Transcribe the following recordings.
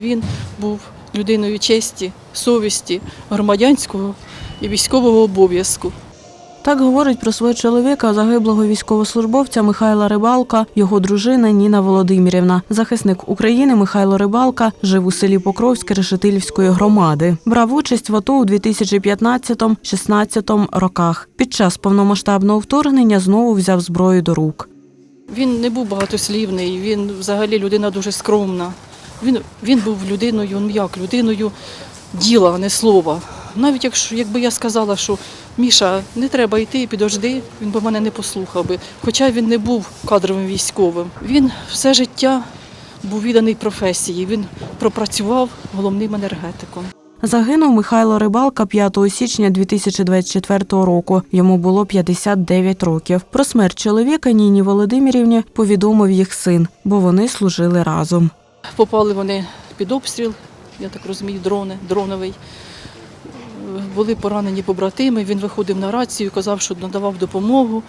Він був людиною честі, совісті, громадянського і військового обов'язку. Так говорить про свого чоловіка, загиблого військовослужбовця Михайла Рибалка, його дружина Ніна Володимирівна. Захисник України Михайло Рибалка жив у селі Покровське Решетилівської громади. Брав участь в АТО у 2015-16 роках. Під час повномасштабного вторгнення знову взяв зброю до рук. Він не був багатослівний, він взагалі людина дуже скромна. Він, він був людиною, ну як, людиною діла, а не слова. Навіть якщо, якби я сказала, що Міша, не треба йти, підожди, він би мене не послухав би. Хоча він не був кадровим військовим. Він все життя був відданий професії. Він пропрацював головним енергетиком. Загинув Михайло Рибалка 5 січня 2024 року. Йому було 59 років. Про смерть чоловіка Ніні Володимирівні повідомив їх син, бо вони служили разом. Попали вони під обстріл, я так розумію, дрони, дроновий. Були поранені побратими, він виходив на рацію, казав, що надавав допомогу.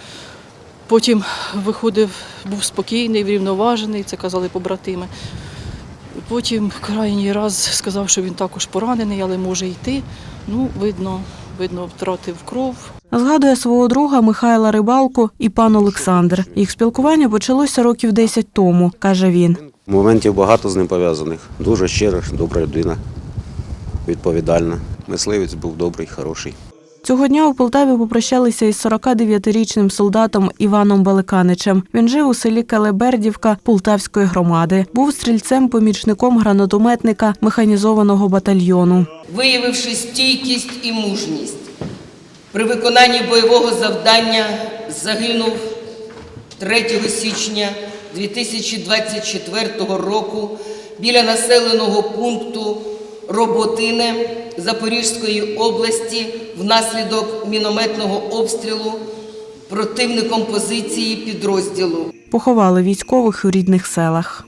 Потім виходив, був спокійний, врівноважений, це казали побратими. Потім крайній раз сказав, що він також поранений, але може йти. Ну, видно, видно, втратив кров. Згадує свого друга Михайла Рибалку і пан Олександр. Їх спілкування почалося років 10 тому, каже він. Моментів багато з ним пов'язаних. Дуже щира, добра людина, відповідальна. Мисливець був добрий, хороший. Цього дня у Полтаві попрощалися із 49-річним солдатом Іваном Баликаничем. Він жив у селі Калебердівка Полтавської громади. Був стрільцем-помічником гранатометника механізованого батальйону. виявивши стійкість і мужність. При виконанні бойового завдання загинув 3 січня 2024 року біля населеного пункту Роботине Запорізької області внаслідок мінометного обстрілу противником позиції підрозділу. Поховали військових у рідних селах.